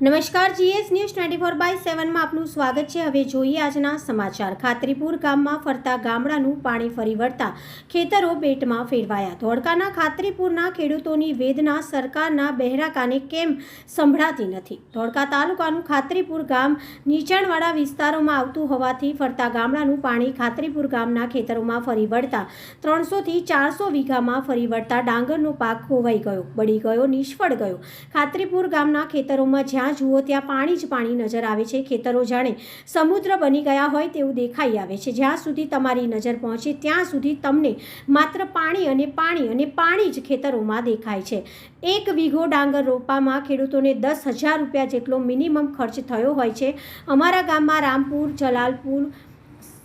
નમસ્કાર, GS news twenty four by સેવનમાં આપનું સ્વાગત છે. હવે જોઈએ આજના સમાચાર. ખાતરીપુર ગામમાં ફરતા ગામડાનું પાણી ફરી વળતા ખેતરો બેટમાં ફેરવાયા. ધોળકાના ખાતરીપુરના ખેડૂતોની વેદના સરકારના બહેરા કાને કેમ સંભળાતી નથી? ધોળકા તાલુકાનું ખાતરીપુર ગામ નીચાણવાળા વિસ્તારોમાં આવતું હોવાથી ફરતા ગામડાનું પાણી ખાતરીપુર ગામના ખેતરોમાં ફરી વળતા ત્રણસોથી ચારસો વીઘામાં ફરી વળતા ડાંગરનો પાક ખોવાઈ ગયો. બળી ગયો, નિષ્ફળ ગયો. ખાતરીપુર ગામના ખેતરોમાં જ્યાં જુઓ ત્યાં પાણી જ પાણી નજર આવે છે. ખેતરો જાણે સમુદ્ર બની ગયા હોય તેવું દેખાઈ આવે છે. જ્યાં સુધી તમારી નજર પહોંચે ત્યાં સુધી તમને માત્ર પાણી અને પાણી અને પાણી જ ખેતરોમાં દેખાય છે. એક વીઘો ડાંગર રોપામાં ખેડૂતોને દસ હજાર રૂપિયા જેટલો મિનિમમ ખર્ચ થયો હોય છે. અમારા ગામમાં રામપુર, જલાલપુર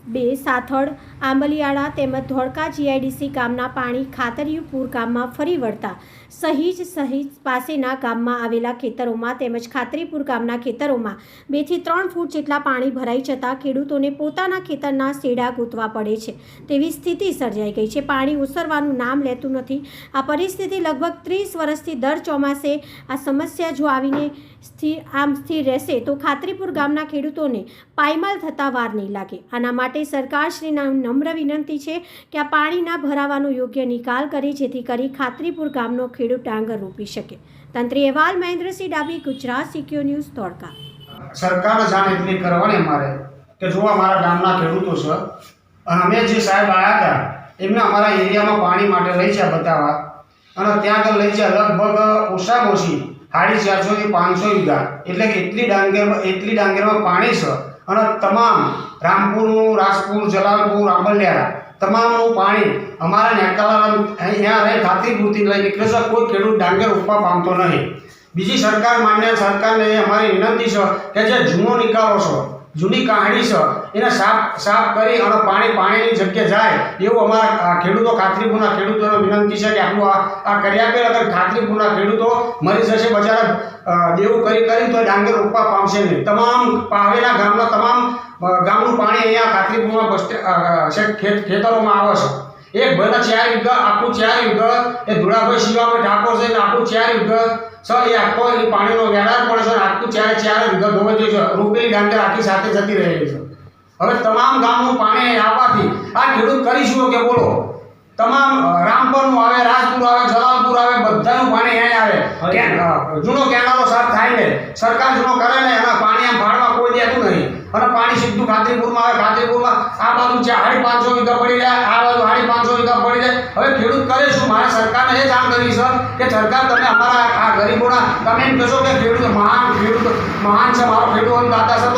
બે, સાથળ, આંબલિયાળા તેમજ ધોળકા જીઆઈડીસી ગામના પાણી ખાતરિયુપુર ગામમાં ફરી વળતા સહીજ સહીજ પાસેના ગામમાં આવેલા ખેતરોમાં તેમજ ખાતરીપુર ગામના ખેતરોમાં બેથી ત્રણ ફૂટ જેટલા પાણી ભરાઈ જતાં ખેડૂતોને પોતાના ખેતરના સેડા ગૂંથવા પડે છે. તેવી સ્થિતિ સર્જાઈ ગઈ છે. પાણી ઓસરવાનું નામ લેતું નથી. આ પરિસ્થિતિ લગભગ ત્રીસ વર્ષથી દર ચોમાસે આ સમસ્યા જો આવીને સ્થિર આમ સ્થિર રહેશે તો ખાતરીપુર ગામના ખેડૂતોને પાયમાલ થતા વાર નહીં લાગે. આના માટે સરકારશ્રીના નમ્ર વિનંતી છે કે આ પાણીના ભરાવાનો યોગ્ય નિકાલ કરે, જેથી કરી ખાતરીપુર ગામનો ખેડૂત ડાંગર રોપી શકે. તંત્રી અહેવાલ, મહેન્દ્રસિંહ ડાબી ગુજરાત સિક્યો ન્યૂઝ ધોળકા સરકાર જાણ એટલી કરવાની અમારે કે જો અમારા ગામના ખેડૂતો છે, અને અમે જે સાહેબ આવ્યા હતા, એમને અમારા એરિયામાં પાણી માટે લઈ ગયા બતાવવા, અને ત્યાં આગળ લઈ ગયા લગભગ ઓછામાં ઓછી સાડી ચારસોથી પાંચસો વીઘા, એટલે કે એટલી ડાંગર, એટલી ડાંગરમાં પાણી છે અને તમામ રામપુરનું, રાજપુર, જલાલપુર આંબલિયારા તમામનું પાણી અમારા નેકાલા ત્યાં રહે ખાતરીપુરથી લઈ નીકળે છે. કોઈ ખેડૂત ડાંગર ઉપવા પામતો નહીં. બીજી સરકાર, માન્ય સરકારને અમારી વિનંતી છે કે જે જૂનો નિકાલો છે, જૂની કહાણી છે એને સાફ સાફ કરી અને પાણી પાણીની જગ્યાએ જાય એવું અમારા ખેડૂતો ખાતરીપુરના ખેડૂતોને વિનંતી છે કે આપણું આ આ કરી આપે, અગર ખાતરીપુરના ખેડૂતો મરી જશે બજાર દેવું કરી કરી તો ડાંગર રોપવા પામશે નહીં. તમામ પાવેલા ગામના તમામ ગામનું પાણી અહીંયા ખાતરીપુરમાં બસ ખેતરોમાં આવે છે. એક ભલે ચાર વીઘા આખું ચાર યુગ એ ધુળાભાઈ શિવાભાઈ ઠાકોર છે, આખું ચાર વીઘા સર, એ આખો એ પાણીનો વેરાર પડે છે આખું ચારે, ચાર વીઘા ધોવાઈ છે. રૂપેલી ડાંગર આખી સાથે જતી રહેલી છે. હવે તમામ ગામનું પાણી આવવાથી આ ખેડૂત કરી શું કે બોલો? તમામ રામપરનું આવે રાજપુર આવે જલાલપુર આવે બધાનું પાણી અહીંયા આવે. જૂનો કેનાલો સાફ થાય ને સરકાર જૂનો કરે ને એના પાણી આમ ભાડમાં કોઈ દેતું નહીં. અને પાણી સીધું ખાતરીપુરમાં આવે ખાતરીપુરમાં આ બાજુ છે સાડી પાંચસો વીઘા પડી જાય આ બાજુ સાડી પાંચસો વીઘા પડી જાય. હવે ખેડૂત કરે શું? મારે સરકારને એ જાણ કરવી છે કે સરકાર તમે અમારા આ ગરીબોના તમે એમ કહેશો કે ખેડૂત મહાન ખેડૂત મહાન છે મારો ખેડૂત દાતા છે